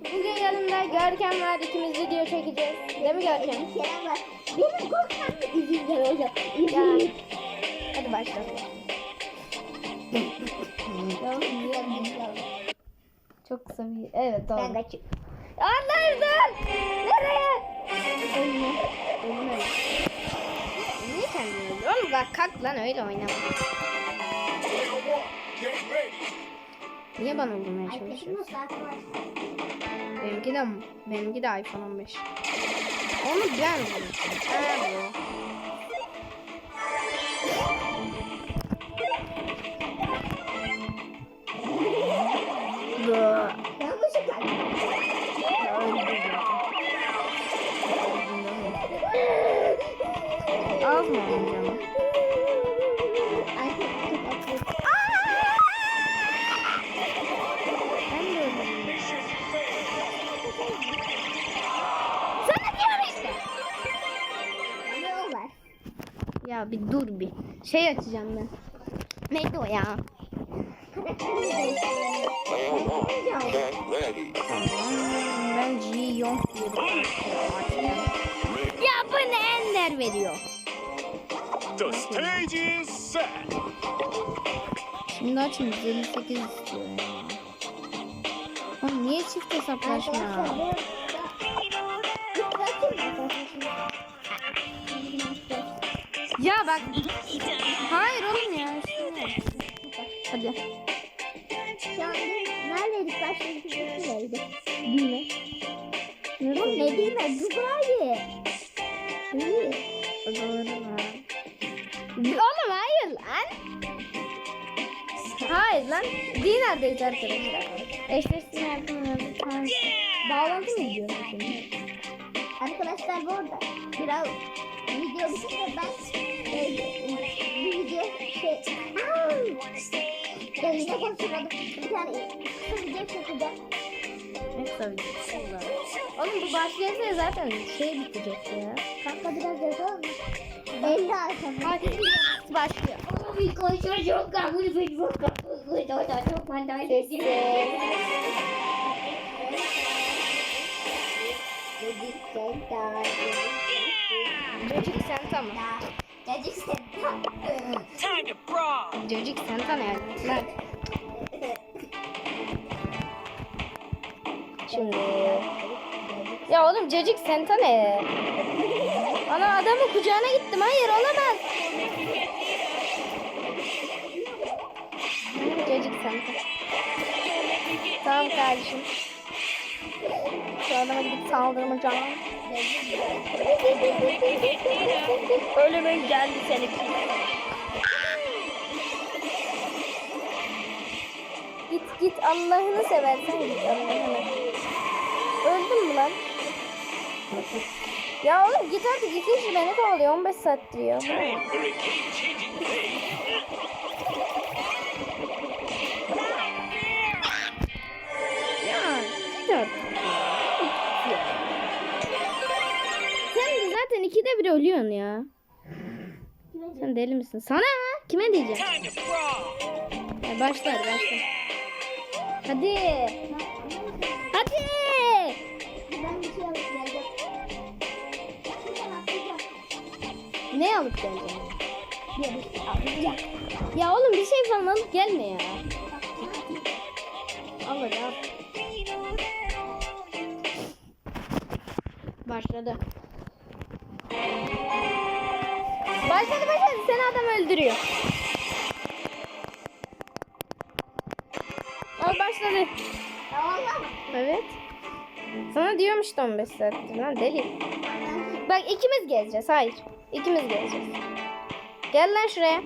Bugün yanımda Görkem var. İkimiz video çekeceğiz. Değil mi Görkem? Kerem var. Benim korkmam üzüldüm hocam. Yani. Hadi başla. Çok kısa bir... Evet Ben doğru. kaçıyorum. Anlardan! Nereye? Önüne. Önüne. Niye kendini öldürüyor? Oğlum bak kalk lan öyle oynama. Niye bana vurmaya Ay, çalışıyorsun? Benimki de benimki de iPhone 15. Onu ben vurmuşum. Ha. Bu. Ya bir dur bir. Şey açacağım ben. Neydi o ya? Tamam. Ben Ji-Young diye bir. Ya bu ne Ender veriyor? The stage is set. Şimdi açayım 158 istiyor ya. Oğlum niye çift hesaplaşma? Ya bak. Hayır oğlum ya. Hadi. Neredeydik? Bir neydi? Bilme. Oğlum ne diyeyim ben? Dubai. Var. Oğlum hayır lan. Hayır lan. Değil neredeyiz arkadaşlar. Eşleştirme yapmıyoruz. Bağlantı mı gidiyor? Arkadaşlar bu arada biraz video bitince ben e, video şey yine konuşamadım. Bir tane kısa video çekeceğim. Ne kısa var. Oğlum bu başlayınca zaten şey bitecek ya. Kanka biraz yazalım mı? 50 ay sonra. Hadi başlıyor. Bir koşu çok kabul bir çok kabul. Çok mandal. Sessiz. Dedik sen daha. Çocuk sen tamam. Sen daha. Time to brawl. Çocuk tamam yani. Bak. Şimdi. Ya oğlum cacık senta ne? Ana adamın kucağına gittim. Hayır olamaz. Cacık senta. Tamam kardeşim. Şu adama gidip saldırmayacağım. Ölümün geldi senin. Git git Allah'ını seversen git Allah'ını. Öldün mü lan? Ya oğlum git artık iki kişi beni kovalıyor 15 saattir ya. Zaten ikide bir ölüyorsun ya. Sen deli misin? Sana mı? Kime diyeceğim? Ya başlar başlar. Hadi. Hadi. Geleceğim. Ne alıp alacağım. Ya oğlum bir şey falan alıp gelme ya. Al hadi al. Başladı. Başladı başladı. Seni adam öldürüyor. Al başladı. Mı? Evet. Sana diyorum işte 15 saattir lan deli. Bak ikimiz gezeceğiz. Hayır. İkimiz gezeceğiz. Gel lan şuraya.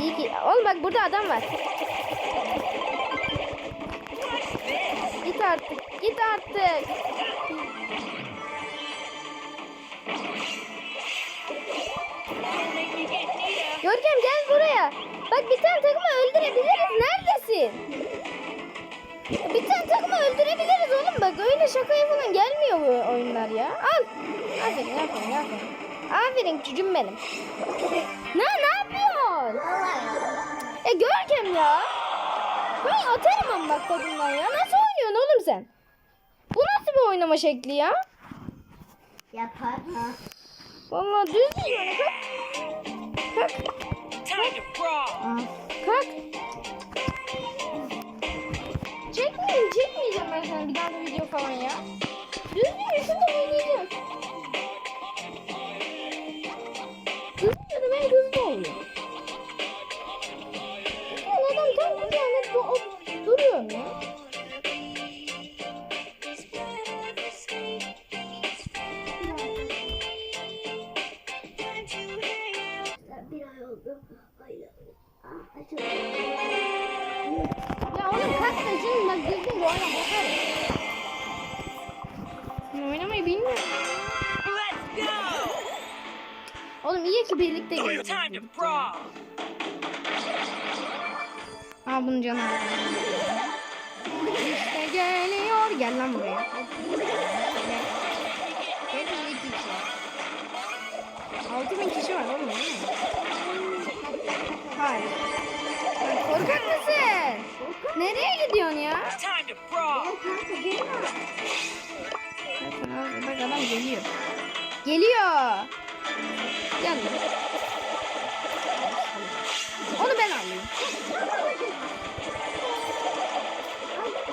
İyi ki. Oğlum bak burada adam var. Git artık. Git artık. Görkem gel buraya. Bak bir tane takımı öldürebiliriz. Neredesin? Bir tane takımı öldürebiliriz oğlum. Bak öyle şakaya falan gelmiyor bu oyunlar ya. Al. Aferin aferin aferin. Aferin çocuğum benim. Ne ne yapıyorsun? E Görkem ya. Ben atarım ama bak tadından ya. Nasıl oynuyorsun oğlum sen? oynama şekli ya. Yapar ha. Vallahi düz düz kalk. Kalk. Kalk. Çekmeyeyim, çekmeyeceğim ben sana bir daha da video falan ya. Düz düz şurada oynayacağım. Ya oğlum kalk da şimdi bak düzgün oyna bakarım. Ben oynamayı bilmiyorum. Let's go. Oğlum iyi ki birlikte geldik. Al bunu canım. İşte geliyor. Gel lan buraya. Gel. Gel kişi. Altı bin kişi var oğlum Nereye gidiyorsun ya? Bak adam geliyor. Geliyor. Gel. lan. Onu ben alayım.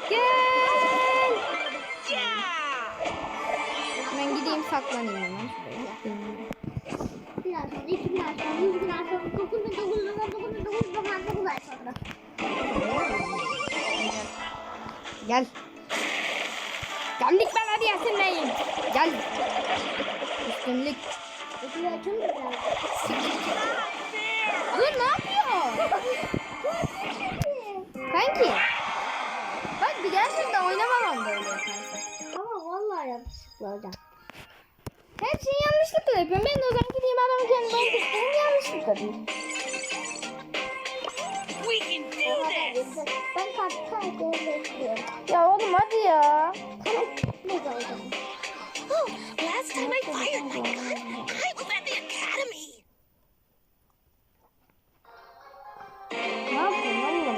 Gel. Ben gideyim saklanayım hemen şuraya. Biraz sonra, iki gün sonra, yüz gün sonra, dokuz bin dokuz on dokuz bin dokuz doksan dokuz ay sonra. Gel. Geldik ben hadi Yasin'leyim. Gel. Üstünlük. Dur ne yapıyor? Kanki. Bak bir gerçekten oynamamam böyle. Ama vallahi yanlışlıkla hocam. Her şeyi yanlışlıkla yapıyorum. Ben de o zaman gideyim adamı kendi öldürdüm. Yanlışlıkla değil. We can do this. Ben kalp hadi ya. Ne olacak? Last time I fired my gun, I was at the academy. Ne yapıyorsun oğlum?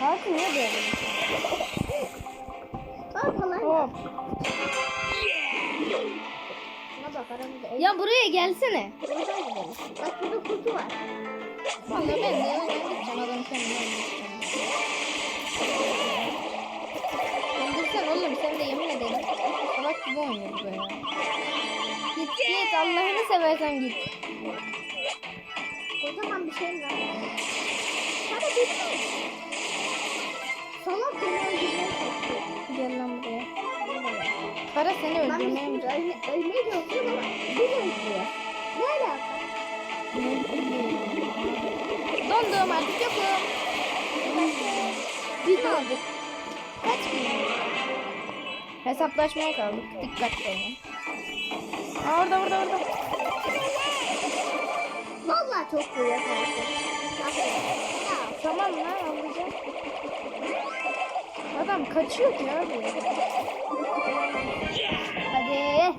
Sakin ne kolay. Hop. Şuna bak aramızda el Ya buraya gelsene. Buradan gidelim. Bak burada kutu var. Vallahi ben de önden gideceğim adamı kendine öldüreceğim. Öldürsen oğlum sen de yemin ederim. Salak gibi oynuyoruz böyle. Git git Allah'ını seversen git. Kocaman bir şey var. Sana bir şey. Salak beni öldürmeye çalışıyor. Gel lan buraya. Kara seni Ben öldürmeye mi? ölmeye çalışıyorum ama bir öldürüyor. Ne alaka? Dondum artık yokum. Bir kaldık. Kaç bin? Hesaplaşmaya kaldık. Dikkatli olun. Aa, orada orada orada. Vallahi çok vuruyor. Ya, Tamam lan alacağım. Adam kaçıyor ki abi. Hadi.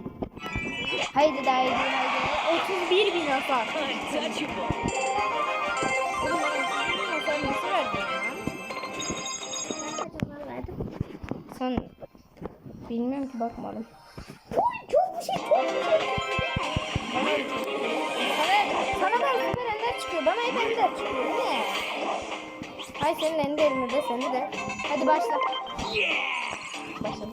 Haydi de haydi haydi. 31 bin hasar. Untouchable. Oğlum bana 31 bin hasar nasıl verdin ya? ben kaç hasar verdim? Sen bilmiyorum ki bakmadım. Oy çok bir şey çok bir şey? Sana, süper ender çıkıyor. Bana hep ender çıkıyor. Ne? Hay senin enderini de seni de. Hadi başla. Başla.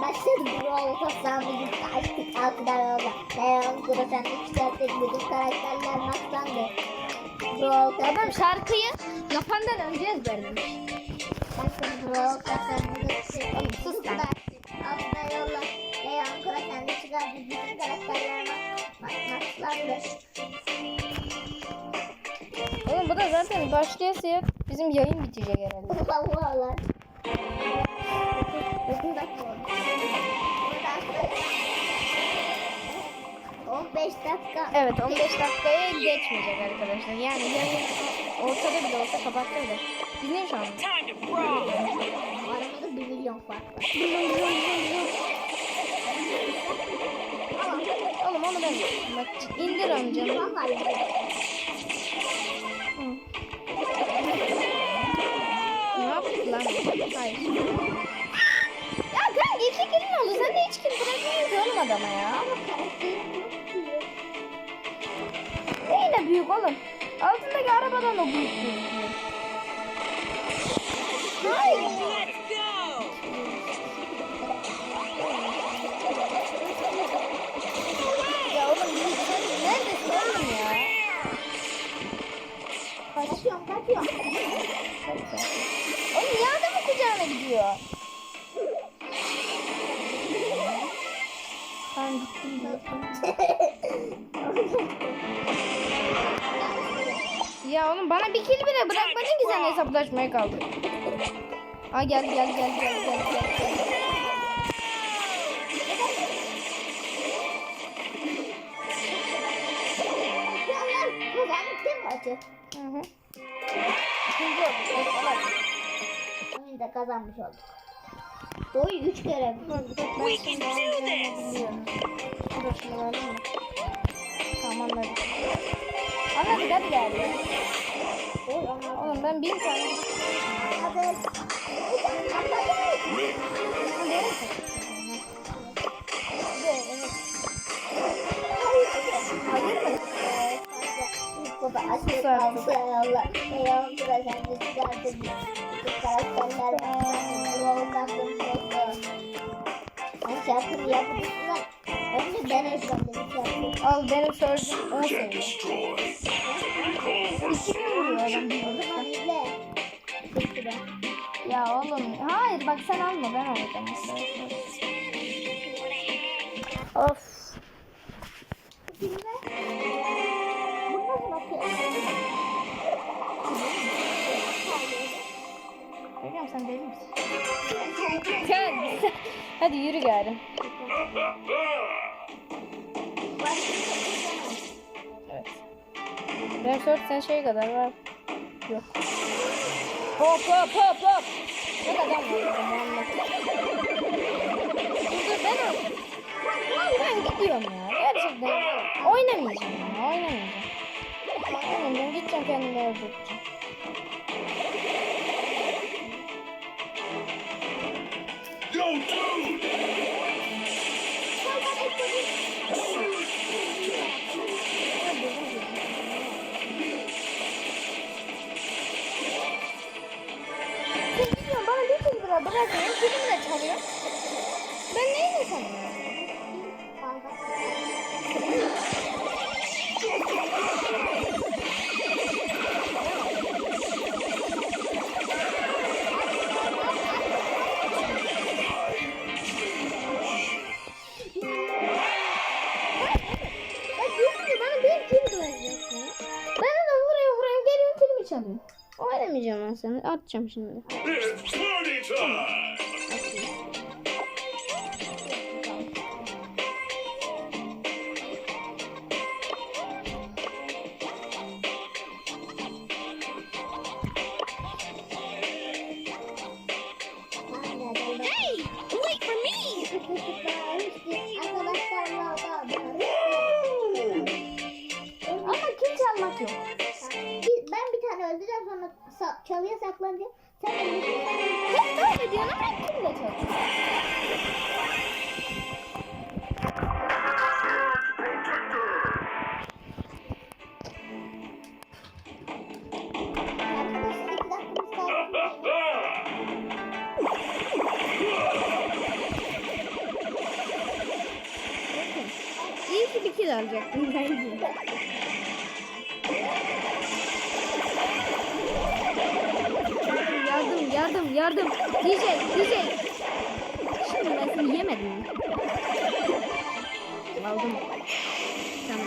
Başladı Brawl tasarımı açtık altıdan yolda. Leon Grosen'de çıkarttık bütün karakterler maxlandı. Brawl Adam şarkıyı yapandan önce ezberlemiş. Sus lan. Altıdan yolla. Leon Grosen'de çıkarttık bütün karakterler maxlandı. Oğlum bu da zaten başlayasıya bizim yayın bitecek herhalde. Vallahi. Dokuz dakika oldu. 15 dakika. Evet 15 dakikaya geçmeyecek arkadaşlar. Yani yayın ortada bile olsa kapatacağız da. Dinleyin şu an bir milyon var. Oğlum onu ben bak indir amcam. Vallahi. Ne yaptı lan? Hayır. Ya kanka iki kill mi oldu? Sen de hiç kill bırakmıyorsun oğlum adama ya. Ne yine büyük oğlum? Altındaki arabadan o büyük büyük. Hayır. yapıyor? Oğlum niye adamın kucağına gidiyor? Ben gittim Ya oğlum bana bir kill bile bırakmadın ki sen hesaplaşmaya kaldın. Aa gel gel gel gel gel gel. gel. Hı hı. İkinci olduk. Oyunu da kazanmış olduk. Doğuyu üç kere. We can do this. Şurasını alalım mı? Tamamladım. Ana bir daha bir daha. Oğlum ben bin tane. Hadi. Hadi. Hadi. Hadi. olsa artık. Al benim sözüm 10 seviye. İki Ya oğlum hayır bak sen alma ben alacağım. Of. Hadi yürü gari. Evet. Benim sört sen şey kadar var. Yok. Hop hop hop hop. Ne kadar? Dur ben al. Ben gidiyorum ya. Gerçekten oynamayacağım ya. Oynamayacağım. Oynamayacağım. Gideceğim kendimi öldüreceğim. Atacağım şimdi. It's party time! saklanma, sa çalıya saklan diyor. Sen de çalıya saklan. Hep ne yapıyor diyor? Ne yapıyor? yardım yardım. DJ DJ. Şimdi ben seni yemedim mi? Aldım. Tamam.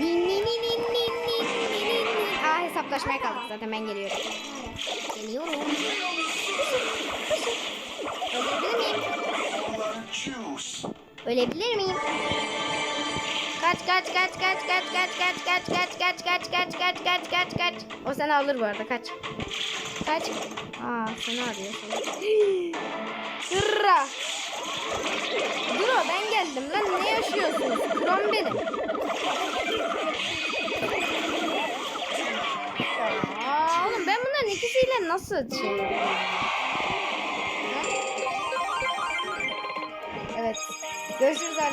Din, din, din, din, din, din, din, din. Aa hesaplaşmaya kaldık zaten ben geliyorum. Geliyorum. Ölebilir miyim? Ölebilir miyim? Kaç kaç kaç kaç kaç kaç kaç kaç kaç kaç kaç kaç kaç kaç kaç kaç. O seni alır bu arada kaç. Kaç. Aa seni arıyor seni. Hırra. Ben geldim lan ne yaşıyorsunuz? Kron benim. Aa, oğlum ben bunların ikisiyle nasıl şey? Ha? Evet. Görüşürüz arkadaşlar.